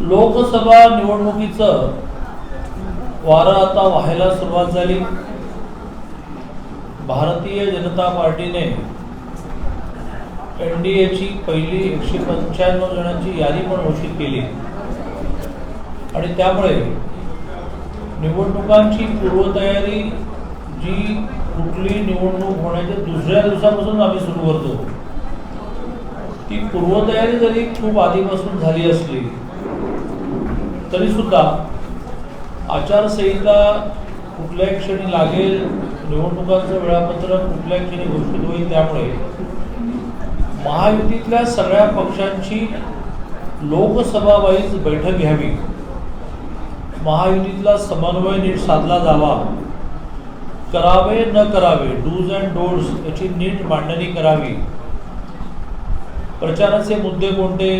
लोकसभा निवडणुकीचं वारं आता व्हायला सुरुवात झाली. भारतीय जनता पार्टीने एन डी एची पहिली एकशे पंच्याण्णव जणांची यादी पण घोषित केली. आणि त्यामुळे निवडणुकांची पूर्वतयारी जी कुठली निवडणूक होण्याच्या दुसऱ्या दिवसापासून आम्ही सुरू करतो ती पूर्वतयारी जरी खूप आधीपासून झाली असली तरी सुद्धा आचारसंहिता कुठल्याही क्षणी लागेल निवडणुकांचं वेळापत्रक कुठल्याही क्षणी घोषित होईल त्यामुळे महायुतीतल्या सगळ्या पक्षांची लोकसभावाईज बैठक घ्यावी. महायुतीतला समन्वय नीट साधला जावा. करावे न करावे डूज अँड डोन्ट्स याची नीट मांडणी करावी. प्रचाराचे मुद्दे कोणते?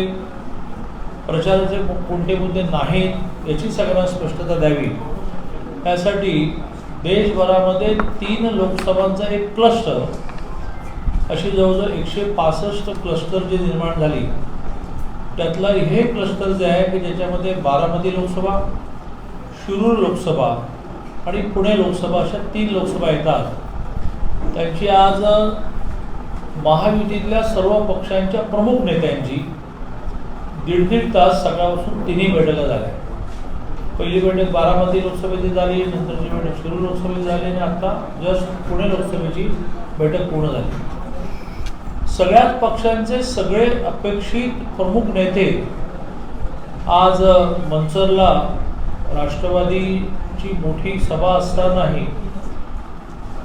प्रचाराचे कोणते मुद्दे नाहीत याची सगळ्यांना स्पष्टता द्यावी. त्यासाठी देशभरामध्ये तीन लोकसभांचा एक क्लस्टर अशी जवळजवळ एकशे पासष्ट क्लस्टर जी निर्माण झाली. त्यातला हे क्लस्टर जे आहे की ज्याच्यामध्ये बारामती लोकसभा शिरूर लोकसभा आणि पुणे लोकसभा अशा तीन लोकसभा येतात. त्यांची आज महायुतीतल्या सर्व पक्षांच्या प्रमुख नेत्यांची दीड दीड तास सकाळपासून तिन्ही बैठका झाल्या. पहिली बैठक बारामती लोकसभेची झाली नंतरची बैठक शिरूर लोकसभेची झाली आणि आता जस्ट पुणे लोकसभेची बैठक पूर्ण झाली. सगळ्याच पक्षांचे सगळे अपेक्षित प्रमुख नेते आज मनसरला राष्ट्रवादीची मोठी सभा असतानाही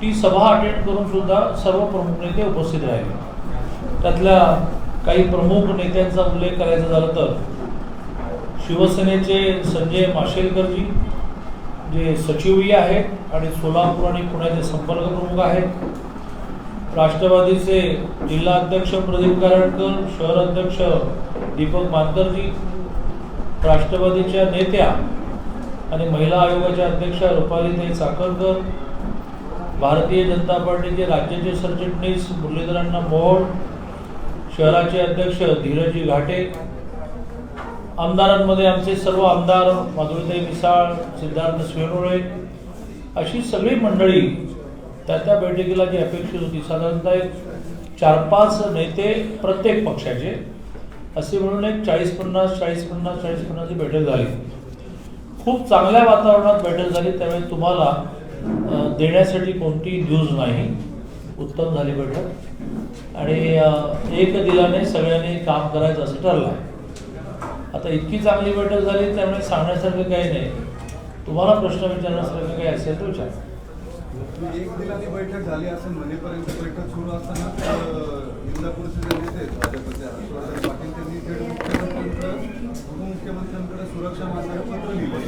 ती सभा अटेंड करून सुद्धा सर्व प्रमुख नेते उपस्थित राहिले. त्यातल्या काही प्रमुख नेत्यांचा उल्लेख करायचा झाला तर शिवसेनेचे संजय माशेलकरजी जे सचिवही आहेत आणि सोलापूर आणि पुण्याचे संपर्क प्रमुख आहेत. राष्ट्रवादीचे जिल्हा अध्यक्ष प्रदीप कराडकर शहर अध्यक्ष दीपक मानकरजी राष्ट्रवादीच्या नेत्या आणि महिला आयोगाच्या अध्यक्षा रुपालीताई चाकरकर भारतीय जनता पार्टीचे राज्याचे सरचिटणीस मुरलीधरांना मोहोळ शहराचे अध्यक्ष धीरजी घाटे आमदारांमध्ये आमचे सर्व आमदार माधुरीताई मिसाळ सिद्धार्थ स्वेनोळे अशी सगळी मंडळी त्या त्या बैठकीला जी अपेक्षित होती साधारणतः एक चार पाच नेते प्रत्येक पक्षाचे असे म्हणून एक चाळीस पन्नास चाळीस पन्नास चाळीस पन्नासची बैठक झाली. खूप चांगल्या वातावरणात बैठक झाली त्यावेळी तुम्हाला देण्यासाठी कोणती न्यूज नाही. उत्तम झाली बैठक. आणि एक दिलाने सगळ्यांनी काम करायचं असं ठरलं आता इतकी चांगली बैठक झाली त्यामुळे सांगण्यासारखं काही नाही. तुम्हाला प्रश्न विचारण्यासारखं काही असेल तर विचार. एक दिलानी बैठक झाली असं म्हणेपर्यंत बैठक सुरू असताना इंदापूरचे जे नेते आहेत भाजपचे हर्षवर्धन पाटील त्यांनी थेट मुख्यमंत्र्यांकडे उपमुख्यमंत्र्यांकडे सुरक्षा मागणारे पत्र लिहिले.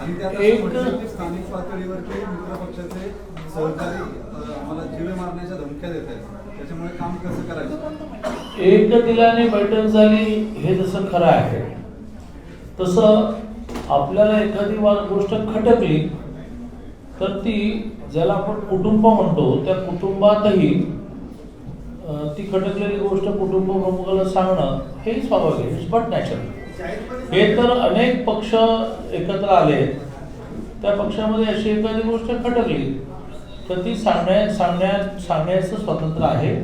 आणि त्यात स्थानिक पातळीवरती मित्र पक्षाचे सहकारी आम्हाला जीवे मारण्याच्या धमक्या देत आहेत. त्याच्यामुळे काम कसं करायचं? एक दिलाने बैठक झाली हे जसं खरं आहे. तसं आपल्याला एखादी वा- गोष्ट खटकली तर ती ज्याला आपण कुटुंब म्हणतो त्या कुटुंबातही ती खटकलेली गोष्ट कुटुंब प्रमुखाला सांगणं हे स्वाभाविक आहे. बट नॅचरल हे तर अनेक पक्ष एकत्र आले. त्या पक्षामध्ये अशी एखादी गोष्ट खटकली तर ती सांगण्या सांगण्यात सांगण्याचं स्वातंत्र्य आहे.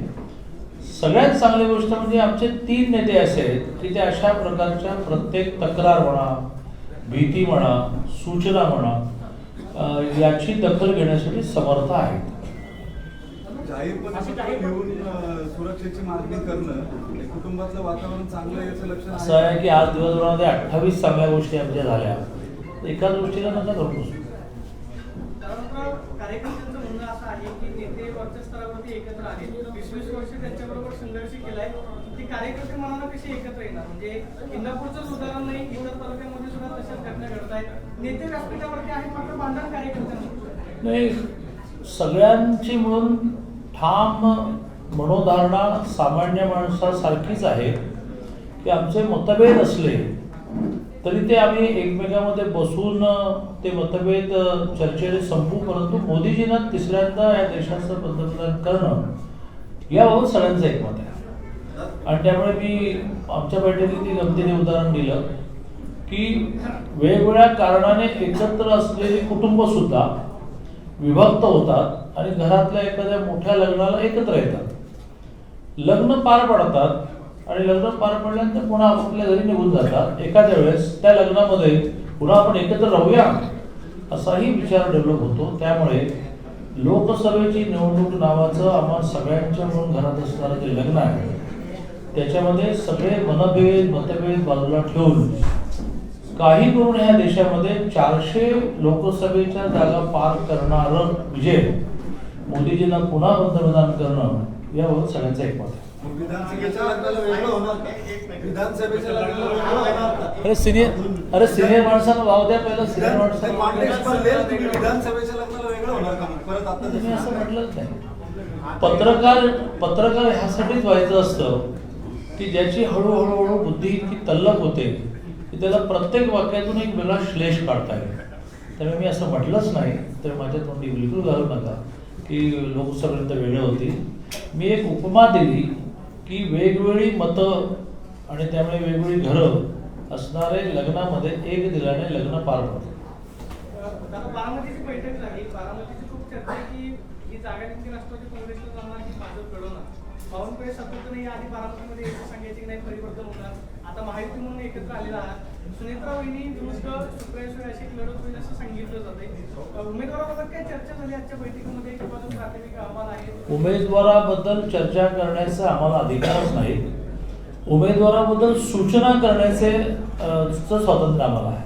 सगळ्यात चांगली गोष्ट म्हणजे आमचे तीन नेते असे आहेत की ते अशा प्रकारच्या प्रत्येक तक्रार म्हणा भीती म्हणा सूचना म्हणा याची दखल घेण्यासाठी समर्थ आहेत. सुरक्षेची मागणी करणं कुटुंबातलं वातावरण चांगलं याचं लक्षण असं आहे की आज दिवसभरामध्ये अठ्ठावीस चांगल्या गोष्टी आमच्या झाल्या. एकाच गोष्टीला नका धरून बसू. त्यानंतर कार्यकर्त्यांचं म्हणणं असं आहे की नेते वरच्या स्तरावरती एकत्र आले वीस वीस वर्ष त्यांच्याबरोबर संघर्ष केलाय. ते कार्यकर्ते मनानं कसे एकत्र येणार. म्हणजे इंदापूरचंच उदाहरण नाही इतर तालुक्यामध्ये सुद्धा तशाच घटना घडत आहेत नेते व्यासपीठावरती आहेत मात्र बांधण कार्यकर्त्यांना नाही सगळ्यांची म्हणून ठाम मनोधारणा सामान्य माणसासारखीच आहे. की आमचे मतभेद असले तरी ते आम्ही एकमेकांमध्ये बसून ते मतभेद चर्चेने संपू परंतु मोदीजींना तिसऱ्यांदा या देशाचं पंतप्रधान करणं याबाबत सगळ्यांचं एकमत आहे. आणि त्यामुळे मी आमच्या बैठकीत गमतीने उदाहरण दिलं की वेगवेगळ्या कारणाने एकत्र असलेली कुटुंब सुद्धा विभक्त होतात आणि घरातल्या एखाद्या मोठ्या लग्नाला एकत्र येतात. लग्न पार पडतात आणि लग्न पार पडल्यानंतर पुन्हा आपल्या घरी निघून जातात. एखाद्या वेळेस त्या लग्नामध्ये पुन्हा आपण एकत्र राहूया असाही विचार डेव्हलप होतो. त्यामुळे लोकसभेची निवडणूक नावाचं आम्हा सगळ्यांच्या म्हणून घरात असणारं जे लग्न आहे त्याच्यामध्ये सगळे मनभेद मतभेद बाजूला ठेवून काही करून ह्या देशामध्ये चारशे लोकसभेच्या जागा पार करणारं विजय मोदीजींना पुन्हा पंतप्रधान करणं यावर सगळ्यांचं एकमत आहे. विधानसभेच्या लग्नाला वेगळं होणार का? विधानसभेच्या लग्नाला वेगळं होणार का? अरे सिनियर अरे सिनियर माणसांना वाव द्या पहिलं सिनियर कॉन्टेक्स्ट बदलेल, तुम्ही विधानसभेच्या लग्नाला वेगळं होणार का मग? परत आता तुम्ही असं जसं म्हटलंच नाही. पत्रकार पत्रकार ह्यासाठीच व्हायचं असतं की ज्याची हळूहळू हळू बुद्धी इतकी तल्लक होते की त्याला प्रत्येक वाक्यातून एक वेगळा श्लेष काढता येईल. त्यामुळे मी असं म्हटलंच नाही तर माझ्या तोंडी बिलकुल घालू नका की लोकसभेत वेगळं होती मी एक उपमा दिली की वेगवेगळी मतं आणि त्यामुळे वेगवेगळी घरं असणारे लग्नामध्ये एक दिलाने लग्न पार पडते. आता बारामतीची बैठक बारामतीची की ही आधी बारामतीमध्ये की नाही परिवर्तन आता महायुती म्हणून एकत्र आलेला आहात. अशी सांगितलं चर्चा झाली आजच्या बैठकीमध्ये? किंवा प्राथमिक अहवाल आहे. उमेदवाराबद्दल चर्चा करण्याचा आम्हाला अधिकारच नाही उमेदवाराबद्दल सूचना करण्याचे स्वातंत्र्य आम्हाला आहे.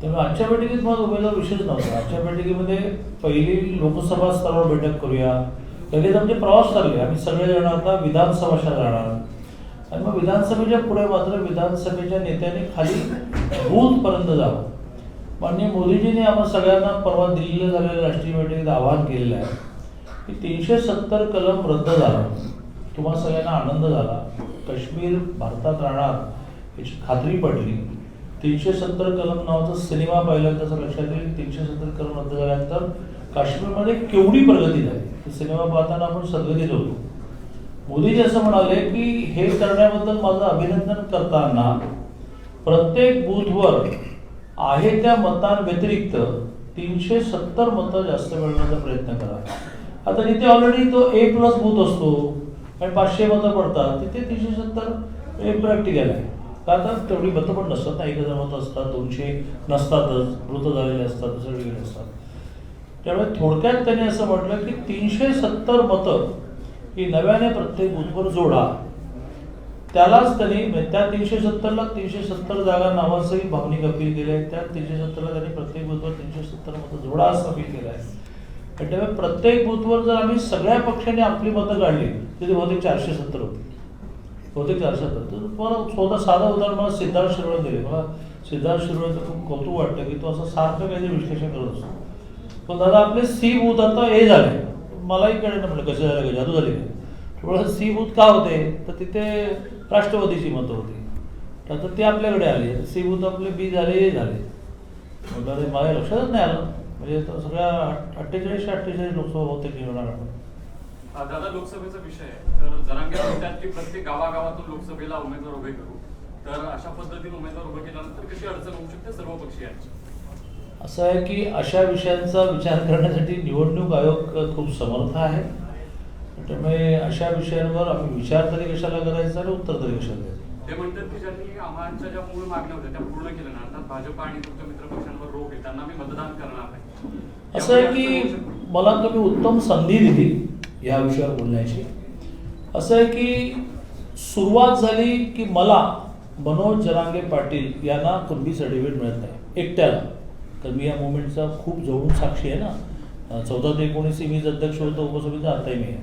त्यामुळे आजच्या बैठकीत माझा उमेदवार विषयच नव्हता. आजच्या बैठकीमध्ये पहिली लोकसभा स्तरावर बैठक करूया. लगेच आमचे प्रवास ठरले आम्ही सगळे जाणार आता विधानसभाच्या जाणार आणि मग विधानसभेच्या पुढे मात्र विधानसभेच्या नेत्यांनी खाली बूथपर्यंत जावं. माननीय मोदीजींनी आपण सगळ्यांना परवा दिल्लीला झालेल्या राष्ट्रीय बैठकीत आवाहन केलेलं आहे की तीनशे सत्तर कलम रद्द झाला. तुम्हाला सगळ्यांना आनंद झाला. काश्मीर भारतात राहणार याची खात्री पडली तीनशे सत्तर कलम नावाचा सिनेमा पाहिला त्याचं लक्षात येईल तीनशे सत्तर कलम रद्द झाल्यानंतर काश्मीरमध्ये केवढी प्रगती झाली. सिनेमा पाहताना आपण सदगतीत होतो. मोदीजी असं म्हणाले की हे करण्याबद्दल माझं अभिनंदन करताना प्रत्येक बूथवर आहे त्या मतांव्यतिरिक्त तीनशे सत्तर मतं जास्त मिळवण्याचा प्रयत्न करा. आता तिथे ऑलरेडी तो ए प्लस बूथ असतो आणि पाचशे मतं पडतात तिथे तीनशे सत्तर हे प्रॅक्टिकल आहे. का आता तेवढी मतं पण नसतात ना? एक हजार मतं असतात दोनशे नसतातच मृत झालेले असतात दुसरे वेगळे असतात. त्यामुळे थोडक्यात त्यांनी असं म्हटलं की तीनशे सत्तर मतं की नव्याने प्रत्येक बूथवर जोडा. त्यालाच त्यांनी त्या तीनशे सत्तरला तीनशे सत्तर जागा नावाचंही भावनिक अपील केलं आहे. त्या तीनशे सत्तरला त्यांनी प्रत्येक बूथवर तीनशे सत्तर मतं जोडा असं अपील केलं आहे. म्हणजे त्यामुळे प्रत्येक बूथवर जर आम्ही सगळ्या पक्षांनी आपली मतं काढली तर ती बहुतेक चारशे सत्तर होती. बहुतेक चारशे सत्तर. तर मला स्वतः साधं उदाहरण मला सिद्धार्थ शिरोळे दिले. मला सिद्धार्थ शिरोळेचं खूप कौतुक वाटतं की तो असं सारखं काहीतरी विश्लेषण करत असतो. पण दादा आपले सी बूथ आता ए झाले. मलाही कळलं म्हणलं म्हटलं कसं झालं का जादू झाली थोडं सीभूत का होते तर तिथे राष्ट्रवादीची मतं होती. तर आता ते आपल्याकडे आले सीभूत आपले बी झाले हे झाले. म्हटलं अरे लक्षातच नाही आलं. म्हणजे सगळ्या अठ्ठेचाळीसशे अठ्ठेचाळीस लोकसभा बहुतेक निवडणार आपण हा, दादा लोकसभेचा विषय आहे. तर जरांगे म्हणतात की प्रत्येक गावागावातून लोकसभेला उमेदवार उभे करू. तर अशा पद्धतीने उमेदवार उभे केल्यानंतर कशी अडचण होऊ शकते? सर्व पक्षीयांची असं आहे की अशा विषयांचा विचार करण्यासाठी निवडणूक आयोग खूप समर्थ आहे. त्यामुळे अशा विषयांवर आम्ही विचार तरी कशाला करायचा आणि उत्तर तरी कशाला द्यायचं? ते म्हणतात की ज्यांनी आम्हाच्या ज्या मूळ मागण्या होत्या त्या पूर्ण केल्या नाही. अर्थात भाजप आणि तुमच्या मित्रपक्षांवर रोख आहे. त्यांना मी मतदान करणार नाही. असं आहे की. मला तुम्ही उत्तम संधी दिली या विषयावर बोलण्याची. असं आहे की सुरुवात झाली की मला मनोज जरांगे पाटील यांना कुणबी सर्टिफिकेट मिळत नाही. एकट्याला. तर मी या मुवमेंटचा खूप जवळून साक्षी आहे ना. चौदा ते एकोणीस मीच अध्यक्ष होतो उपसमितीचा आताही मी आहे.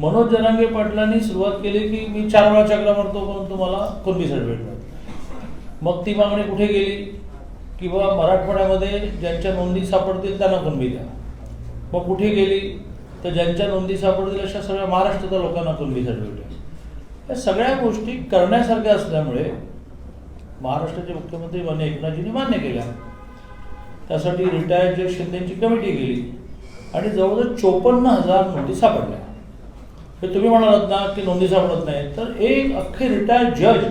मनोज जनांगे पाटलांनी सुरुवात केली की मी चार वेळा चक्रा मारतो परंतु मला कुणबी सर्टिफिकेट मिळतो मग ती मागणी कुठे गेली? किंवा मराठवाड्यामध्ये ज्यांच्या नोंदी सापडतील त्यांना कुणबी द्या? मग कुठे गेली? तर ज्यांच्या नोंदी सापडतील अशा सगळ्या महाराष्ट्राच्या लोकांना कुणबी सर्टिफिकेट या सगळ्या गोष्टी करण्यासारख्या असल्यामुळे महाराष्ट्राचे मुख्यमंत्री मान्य एकनाथजींनी मान्य केल्या. त्यासाठी रिटायर्ड जज शिंदेची कमिटी गेली. आणि जवळजवळ चोपन्न हजार नोंदी सापडल्या. हे तुम्ही म्हणालात ना की नोंदी सापडत नाही तर एक अख्खे रिटायर्ड जज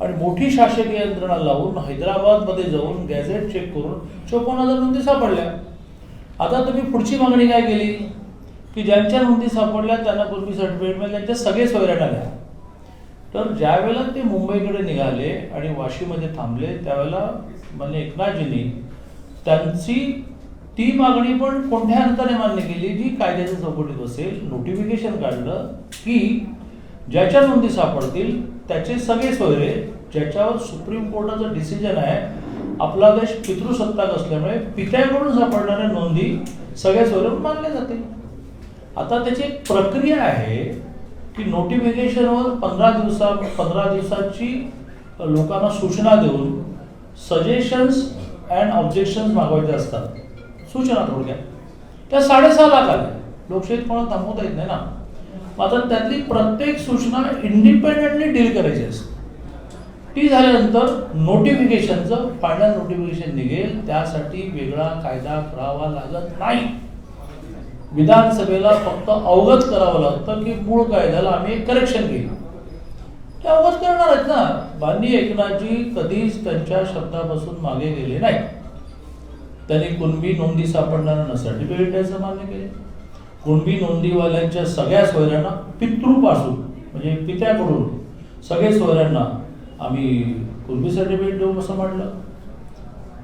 आणि मोठी शासकीय यंत्रणा लावून हैदराबादमध्ये जाऊन गॅझेट चेक करून चोपन्न हजार नोंदी सापडल्या. आता तुम्ही पुढची मागणी काय केली? की ज्यांच्या नोंदी सापडल्या त्यांना पूर्वी सर्टिफिकेट मिळेल त्यांच्या सगळे सोयऱ्यांना आल्या तर ज्यावेळेला ते मुंबईकडे निघाले आणि वाशीमध्ये थांबले त्यावेळेला म्हणजे एकनाथजींनी त्यांची ती मागणी पण कोणत्या अर्थाने मान्य केली? जी कायद्याच्या चौकटीत बसेल नोटिफिकेशन काढलं की ज्याच्या नोंदी सापडतील त्याचे सगळे सोयरे ज्याच्यावर सुप्रीम कोर्टाचं डिसिजन आहे आपला देश पितृसत्ताक असल्यामुळे पित्याकडून सापडणाऱ्या नोंदी सगळ्या सोयरे मानल्या जातील. आता त्याची एक प्रक्रिया आहे की नोटिफिकेशनवर पंधरा दिवसा पंधरा दिवसाची लोकांना सूचना देऊन सजेशन्स अँड ऑब्जेक्शन्स मागवायचे असतात. सूचना थोडक्यात त्या साडेसहा लाख आल्या. लोकशाहीत कोणाला थांबवता येत नाही ना? मात्र आता त्यातली प्रत्येक सूचना इंडिपेंडेंटली डील करायची असते. ती झाल्यानंतर नोटिफिकेशनचं फायनल नोटिफिकेशन निघेल. त्यासाठी वेगळा कायदा करावा लागत नाही. विधानसभेला फक्त अवगत करावं लागतं की मूळ कायद्याला आम्ही करेक्शन केलं. ते अवगत करणार आहेत ना. माननीय एकनाथजी कधीच त्यांच्या शब्दापासून मागे गेले नाही त्यांनी कुणबी नोंदी सापडणाऱ्यांना सर्टिफिकेट द्यायचं मान्य केले. कुणबी नोंदीवाल्यांच्या सगळ्या सोयऱ्यांना पितृपासून म्हणजे पित्याकडून सगळे सोयऱ्यांना आम्ही कुणबी सर्टिफिकेट देऊ असं म्हटलं.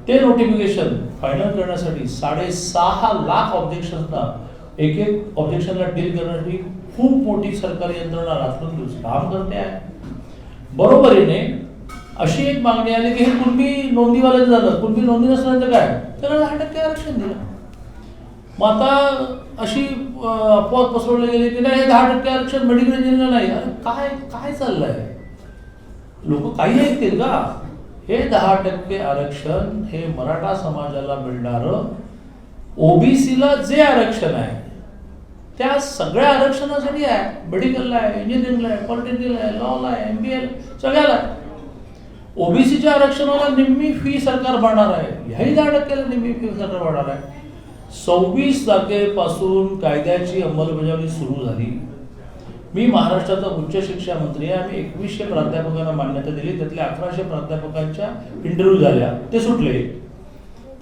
ते नोटिफिकेशन फायनल करण्यासाठी साडेसहा लाख ऑब्जेक्शन्सना एक एक ऑब्जेक्शनला डील करण्यासाठी खूप मोठी सरकारी यंत्रणा रात्रंदिवस काम करते आहे. बरोबरीने अशी एक मागणी आली की हे कुणबी नोंदीवाल्याचं झालं कुणबी नोंदी नसल्यानंतर काय? त्याला दहा टक्के आरक्षण दिलं. मग आता अशी अपवाद अफवा पसरवली गेली की नाही हे दहा टक्के आरक्षण मेडिकल इंजिनिअरला नाही. अरे काय काय चाललंय? लोक काही ऐकतील का? हे दहा टक्के आरक्षण हे मराठा समाजाला मिळणारं ओबीसीला जे आरक्षण आहे त्या सगळ्या आरक्षणासाठी आहे. मेडिकलला आहे इंजिनिअरिंगला आहे पॉलिटेक्निकला आहे लॉला आहे एम बी एल सगळ्याला ओबीसीच्या आरक्षणाला निम्मी फी सरकार भरणार आहे. ह्याही दहा टक्क्याला निम्मी फी सरकार भरणार आहे. सव्वीस तारखेपासून कायद्याची अंमलबजावणी सुरू झाली. मी महाराष्ट्राचा उच्च शिक्षा मंत्री आहे. आम्ही एकवीसशे प्राध्यापकांना मान्यता दिली. त्यातल्या अकराशे प्राध्यापकांच्या इंटरव्ह्यू झाल्या. ते सुटले.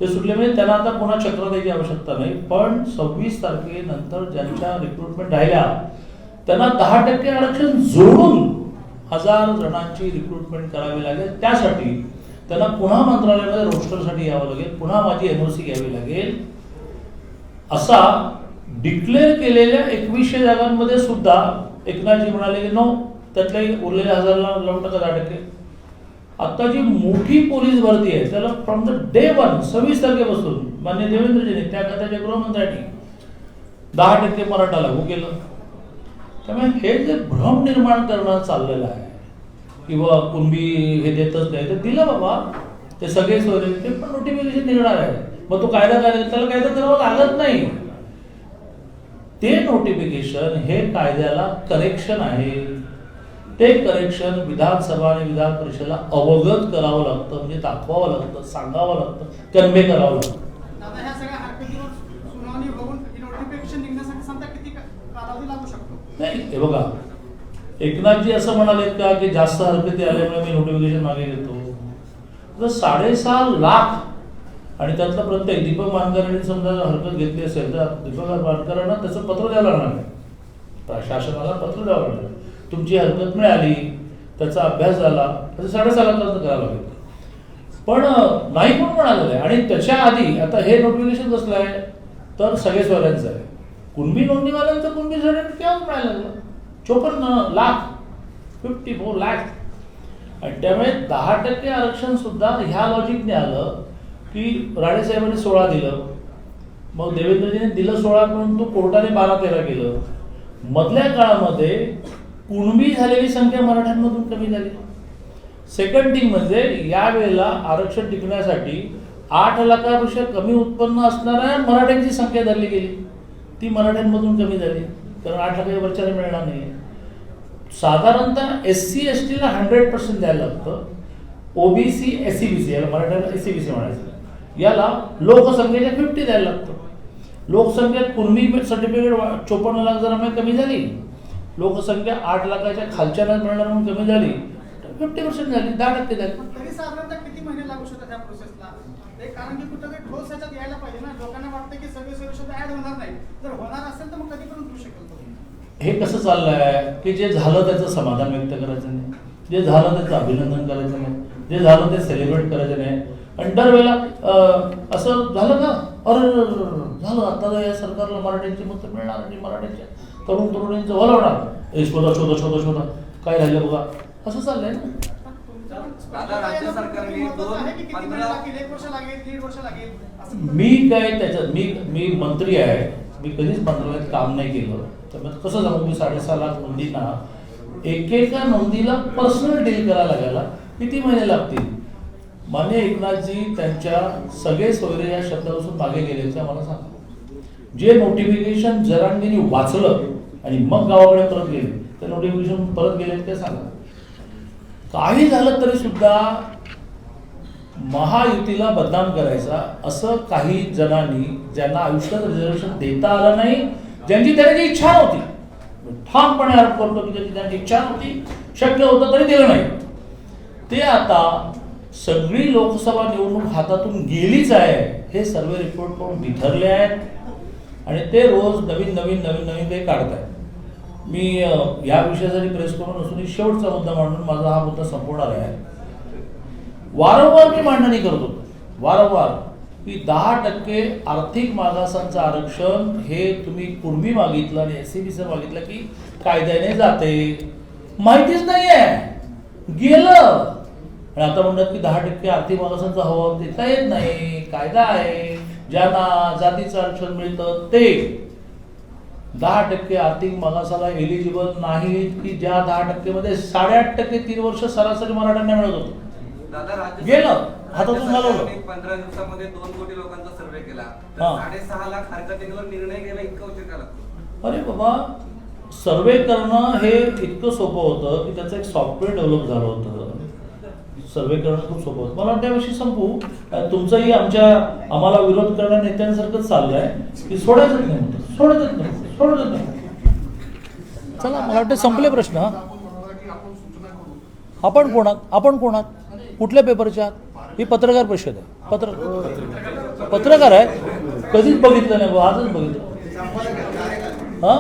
ते सुटले म्हणजे त्यांना आता पुन्हा चक्र द्यायची आवश्यकता नाही. पण सव्वीस तारखेनंतर ज्यांच्या रिक्रुटमेंट राहिल्या त्यांना दहा टक्के आरक्षण जोडून हजार जणांची रिक्रुटमेंट करावी लागेल. त्यासाठी त्यांना पुन्हा मंत्रालयामध्ये रोस्टरसाठी यावं लागेल. पुन्हा माझी एनओसी घ्यावी लागेल. असा डिक्लेअर केलेल्या एकवीसशे जागांमध्ये सुद्धा एकनाथजी म्हणाले की नो त्यातल्या उरलेल्या हजारला लावून टाका दहा टक्के. आता जी मोठी पोलीस भरती आहे त्याला फ्रॉम द डे वन सव्वीस तारखेपासून मान्य देवेंद्रजीने त्या खात्याच्या गृहमंत्र्यांनी दहा टक्के मराठा लागू केलं. त्यामुळे हे जे भ्रम निर्माण करणं चाललेलं आहे किंवा कुणबी हे देतच नाही तर दिलं बाबा. ते सगळे सोयरे ते पण नोटिफिकेशन निघणार आहे. मग तो कायदा काय त्याला कायदा करावा लागत नाही. ते नोटिफिकेशन हे कायद्याला करेक्शन आहे. ते करेक्शन विधानसभा आणि विधान परिषदेला अवगत करावं लागतं म्हणजे दाखवावं लागतं सांगावं लागतं कन्वे करावं लागतं. नाही हे बघा. एकनाथजी असं म्हणाले का की जास्त हरकती आल्यामुळे मी नोटिफिकेशन मागे घेतो? तर साडेसहा लाख आणि त्यातला प्रत्येक दीपक मानकरांनी समजा हरकत घेतली असेल तर दीपक मानकरांना त्याचं पत्र द्यावं लागणार आहे प्रशासनाला पत्र द्यावं लागणार. तुमची हरकत मिळाली त्याचा अभ्यास झाला त्याचं साडेसहा लाखाचं करावं लागेल. पण नाही पण म्हणालेलं आहे आणि त्याच्या आधी आता हे नोटिफिकेशन कसलं आहे? तर सगळे आहे कुणबी नोंदणीवाल्यांचं कुणबी सर्टिफिकेट केव्हाच मिळायला लागलं? चोपन्न लाख. फिफ्टी फोर लॅक आणि त्यामुळे दहा टक्के आरक्षण सुद्धा ह्या लॉजिकने आलं की राणेसाहेबांनी सोळा दिलं. मग देवेंद्रजीने दिलं सोळा परंतु कोर्टाने बारा तेरा केलं. मधल्या काळामध्ये कुणबी झालेली संख्या मराठ्यांमधून कमी झाली. सेकंड थिंग म्हणजे यावेळेला आरक्षण टिकण्यासाठी आठ लाखापेक्षा कमी उत्पन्न असणाऱ्या मराठ्यांची संख्या धरली गेली. ती मराठ्यांमधून कमी झाली. कारण आठ लाखाच्या वरच्याला मिळणार नाही साधारणतः एस सी एस टीला हंड्रेड पर्सेंट द्यायला लागतं. OBC S C B C याला मराठ्याला एस सी बी सी म्हणायचं. याला लोकसंख्येच्या फिफ्टी द्यायला लागतं. लोकसंख्येत पूर्वी सर्टिफिकेट चोपन्न लाख जरा कमी झाली लोकसंख्या आठ लाखाच्या खालच्याला मिळणार म्हणून कमी झाली फिफ्टी पर्सेंट झाली दहा टक्के झाली. तरी साधारणतः किती महिने लागू शकतात ह्या प्रोसेसला ते कारण की कुठं काही ठोस ह्याच्यात यायला पाहिजे ना. लोकांना वाटतं की सगळे सोल्युशन ऍड होणार नाही. जर होणार असेल तर मग कधीपर्यंत होऊ शकेल तो? हे कसं चाललंय की जे झालं त्याचं समाधान व्यक्त करायचं नाही. जे झालं त्याचं अभिनंदन करायचं नाही. जे झालं ते सेलिब्रेट करायचं नाही. आणि दरवेळेला असं झालं का? अरे झालं. आता या सरकारला मराठ्यांची मतं मिळणार आणि मराठ्यांच्या तरुण तरुणींचं वलवणार हे शोधा शोधा शोधा शोधा. काय राहिलं बघा? असं चाललंय ना? दादा, राज्य सरकारने दोन- मी काय त्याच्यात मी मी मंत्री आहे. मी कधीच मंत्रालयात काम नाही केलं. त्यामुळे कसं सांगू? मी साडेसहा लाख नोंदींना एकेका नोंदीला पर्सनल डील करायला लागायला किती महिने लागतील? मान्य एकनाथजी त्यांच्या सगळे सोयरे या शब्दापासून मागे गेले ते मला सांगा जे नोटिफिकेशन जरांगीने वाचलं आणि मग गावाकडे परत गेले. तर नोटिफिकेशन परत गेले ते सांगा. काही झालं तरी सुद्धा महायुतीला बदनाम करायचा असं काही जणांनी ज्यांना आयुष्यात रिझर्वेशन देता आलं नाही ज्यांची त्याची इच्छा नव्हती. ठामपणे आरोप करतो की ज्यांची त्यांची इच्छा नव्हती शक्य होतं तरी दिलं नाही. ते आता सगळी लोकसभा निवडणूक हातातून गेलीच आहे हे सर्व रिपोर्ट करून बिथरले आहेत. आणि ते रोज नवीन नवीन नवीन नवीन ते काढत आहेत मी या विषयासाठी प्रेस करून असून शेवटचा मुद्दा मांडून माझा हा मुद्दा संपवणार आहे. वारंवार मी मांडणी करतो वारंवार. की दहा टक्के आर्थिक मागासांचं आरक्षण हे तुम्ही पूर्वी मागितलं आणि एस सी बीचं मागितलं की कायद्याने जाते. माहितीच नाही आहे गेलं. आणि आता म्हणतात की दहा टक्के आर्थिक मागासांचं हवा देता येत नाही. कायदा आहे. ज्यांना जातीचं आरक्षण मिळतं ते. दहा टक्के आर्थिक मागासाला एलिजिबल नाहीत की ज्या दहा टक्केमध्ये साडेआठ टक्के तीन वर्ष सरासरी मराठ्यांना मिळत होतं. गेलं. हातातून घालवलं. पंधरा दिवसामध्ये दोन कोटी लोकांचा सर्वे केला. साडेसहा लाख हरकतींवर निर्णय घ्यायला इतका उशीर का लागतो? अरे बाबा सर्वे करणं हे इतकं सोपं होतं की त्याचं एक सॉफ्टवेअर डेव्हलप झालं होतं. सर्वे करणं खूप सोपं होतं. मला त्याविषयी संपू. तुमचंही आमच्या आम्हाला विरोध करणाऱ्या नेत्यांसारखंच चाललंय. की सोडायचंच नाही नाही नाही. चला मला वाटतं संपले प्रश्न हा. आपण कोणात आपण कोणात? कुठल्या पेपरच्या आहात ही पत्रकार परिषद आहे. पत्र पत्रकार आहे? कधीच बघितलं नाही बुवा, आजच बघितलं. हा?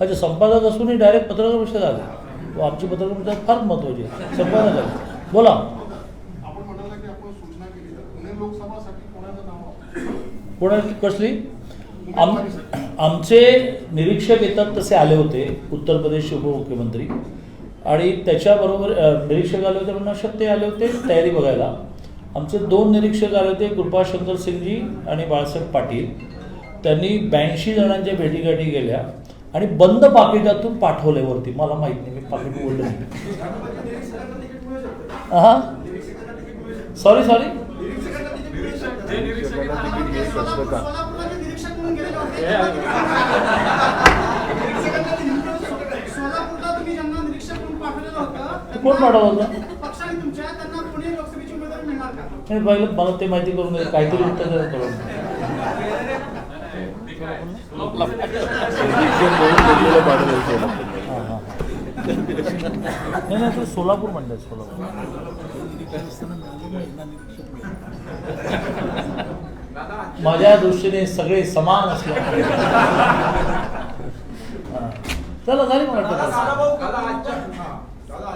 अच्छा संपादक असूनही डायरेक्ट पत्रकार परिषद आले. व आमची पत्रकार परिषद फार महत्वाची आहे. संपादक आहे. बोला. आपण म्हणाला की आपण सूचना केली तर पुणे लोकसभासाठी कोणाचं नाव? आहे? कोणाची? कसली? आम आमचे निरीक्षक येतात तसे आले होते उत्तर प्रदेशचे उपमुख्यमंत्री. आणि त्याच्याबरोबर निरीक्षक आले होते म्हणून ते आले होते तयारी बघायला. आमचे दोन निरीक्षक आले होते कृपाशंकर सिंगजी आणि बाळासाहेब पाटील. त्यांनी ब्याऐंशी जणांच्या भेटीगाठी गेल्या आणि बंद पाकिटातून पाठवले वरती. मला माहीत नाही मी पाकिट बोललो नाही. हा सॉरी सॉरी गेलेले होते सोलापूरला तुम्ही ज्यांना निरीक्षक म्हणून पाठवलेलं होतं कोण पाठवलं होतं? पक्षाने तुमच्या त्यांना पुणे लोकसभेची उमेदवारी मिळणार का नाही पहिलं मला ते माहिती करून दे. काहीतरी उत्तर द्या हां नाही नाही ते सोलापूर म्हणतात सोलापूर माझ्या दृष्टीने सगळे समान असल्यामुळे हां. चला झाली मला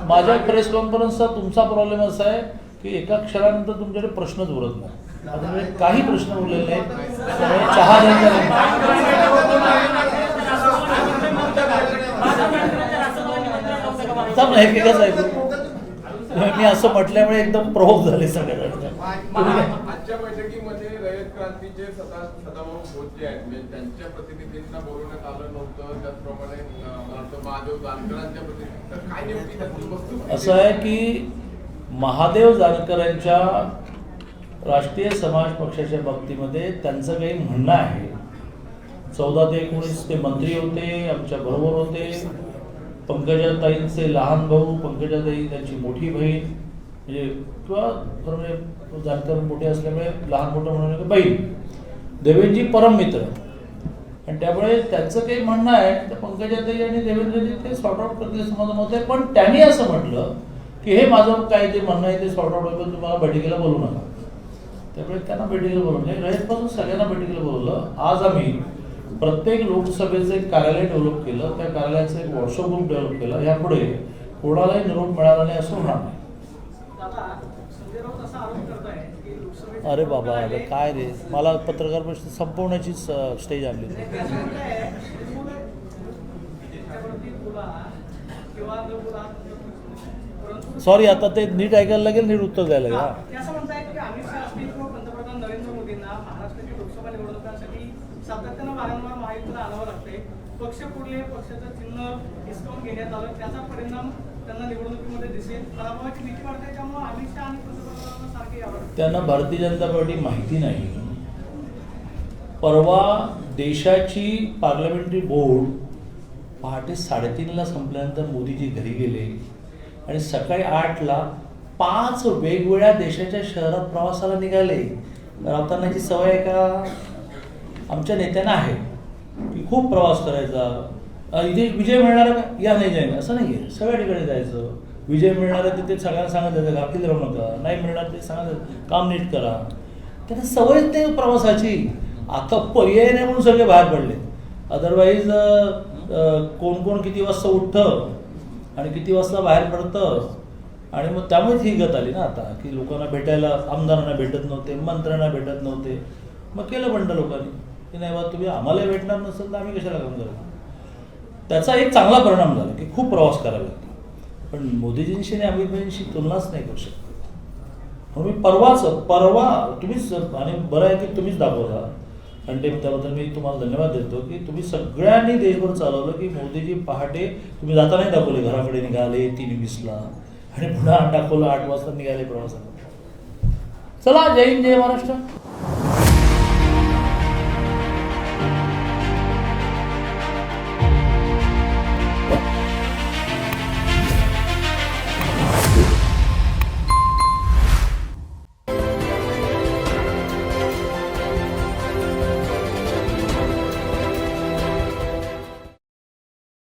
माझ्या प्रेस कॉन्फरन्सचा तुमचा प्रॉब्लेम असा आहे की एका क्षणानंतर तुमच्याकडे प्रश्नच उरत नाही. काही प्रश्न उरलेले नाहीत त्यामुळे चहा द्यायचा हे कसं आहे. मी असं म्हटल्यामुळे एकदम प्रभोग झाले सगळे तुम्ही काय? आजच्या बैठकीमध्ये रयत क्रांतीचे सदा सदाभाऊ खोत जे आहेत. म्हणजे त्यांच्या प्रतिनिधींना बोलवण्यात आलं नव्हतं. त्याचप्रमाणे महादेव जानकरांच्या प्रतिनिधी काय नेमकी त्यांची वस्तू असं आहे की महादेव जानकरांच्या राष्ट्रीय समाज पक्षाच्या बाबतीमध्ये त्यांचं काही म्हणणं आहे. चौदा ते एकोणीस ते मंत्री होते आमच्या बरोबर होते. पंकजाताईंचे लहान भाऊ पंकजाताई त्यांची मोठी बहीण. म्हणजे किंवा खरं म्हणजे जानकर मोठे असल्यामुळे लहान मोठं म्हणून बहीण. देवेंजी परम मित्र. आणि त्यामुळे त्यांचं काही म्हणणं आहे तर पंकजाताई आणि देवेंद्रजी ते सॉर्ट आउट करतील असं माझं मत आहे पण त्यांनी असं म्हटलं की हे माझं काय जे म्हणणं आहे ते सॉर्ट आउट होईल तुम्हाला बैठकीला बोलू नका. त्यामुळे त्यांना बैठकीला बोलवलं. नाही रयतपासून सगळ्यांना बैठकीला बोलवलं. आज आम्ही प्रत्येक लोकसभेचं एक कार्यालय डेव्हलप केलं. त्या कार्यालयाचं एक व्हॉट्सअप ग्रुप डेव्हलप केलं. यापुढे कोणालाही निरोप मिळाला नाही असं होणार नाही. अरे बाबा अरे काय रे? मला पत्रकार परिषद संपवण्याचीच स्टेज आणली सॉरी आता ते नीट ऐकायला लागेल नीट उत्तर द्यायला लागेल. पक्ष पुढले पक्षाचं चिन्ह डिस्काउंट घेण्यात आलं. त्याचा परिणाम त्यांना निवडणुकीमध्ये दिसेल. पराभवाची भीती वाटते त्यामुळे अमित शहा आणि पंतप्रधानांना सारखे यावं लागतं. त्यांना भारतीय जनता पार्टी माहिती नाही. परवा देशाची पार्लमेंटरी बोर्ड पहाटे साडेतीनला संपल्यानंतर मोदीजी घरी गेले आणि सकाळी आठला पाच वेगवेगळ्या देशाच्या शहरात प्रवासाला निघाले. रावतांनाची सवय आहे का? आमच्या नेत्यांना आहे की खूप प्रवास करायचा. इथे विजय मिळणार का? या नाही जाईन असं नाही आहे सगळ्या ठिकाणी जायचं. विजय मिळणार आहे तिथे सगळ्यांना सांगत जायचं गाफील राहू नका. नाही मिळणार ते सांगत काम नीट करा. त्यांना सवयच नाही प्रवासाची. आता पर्याय नाही म्हणून सगळे बाहेर पडले. अदरवाईज कोण कोण किती वाजता उठतं आणि किती वाजता बाहेर पडतं आणि मग त्यामुळेच ही गत आली ना आता की लोकांना भेटायला आमदारांना भेटत नव्हते मंत्र्यांना भेटत नव्हते. मग केलं बंड लोकांनी की नाही बा तुम्ही आम्हाला भेटणार नसेल तर आम्ही कशाला काम करतो त्याचा एक चांगला परिणाम झाला की खूप प्रवास करायला लागतो पण मोदीजींशी आणि अमितजींशी तुलनाच नाही करू शकत. म्हणून मी परवाच परवा तुम्हीच आणि बरं आहे की तुम्हीच दाखवला आणि ते त्याबद्दल मी तुम्हाला धन्यवाद देतो की तुम्ही सगळ्यांनी देशभर चालवलं की मोदीजी पहाटे तुम्ही जातानाही दाखवले घराकडे निघाले तीन वीसला आणि पुन्हा दाखवलं आठ वाजता निघाले प्रवासाला चला जय हिंद जय महाराष्ट्र.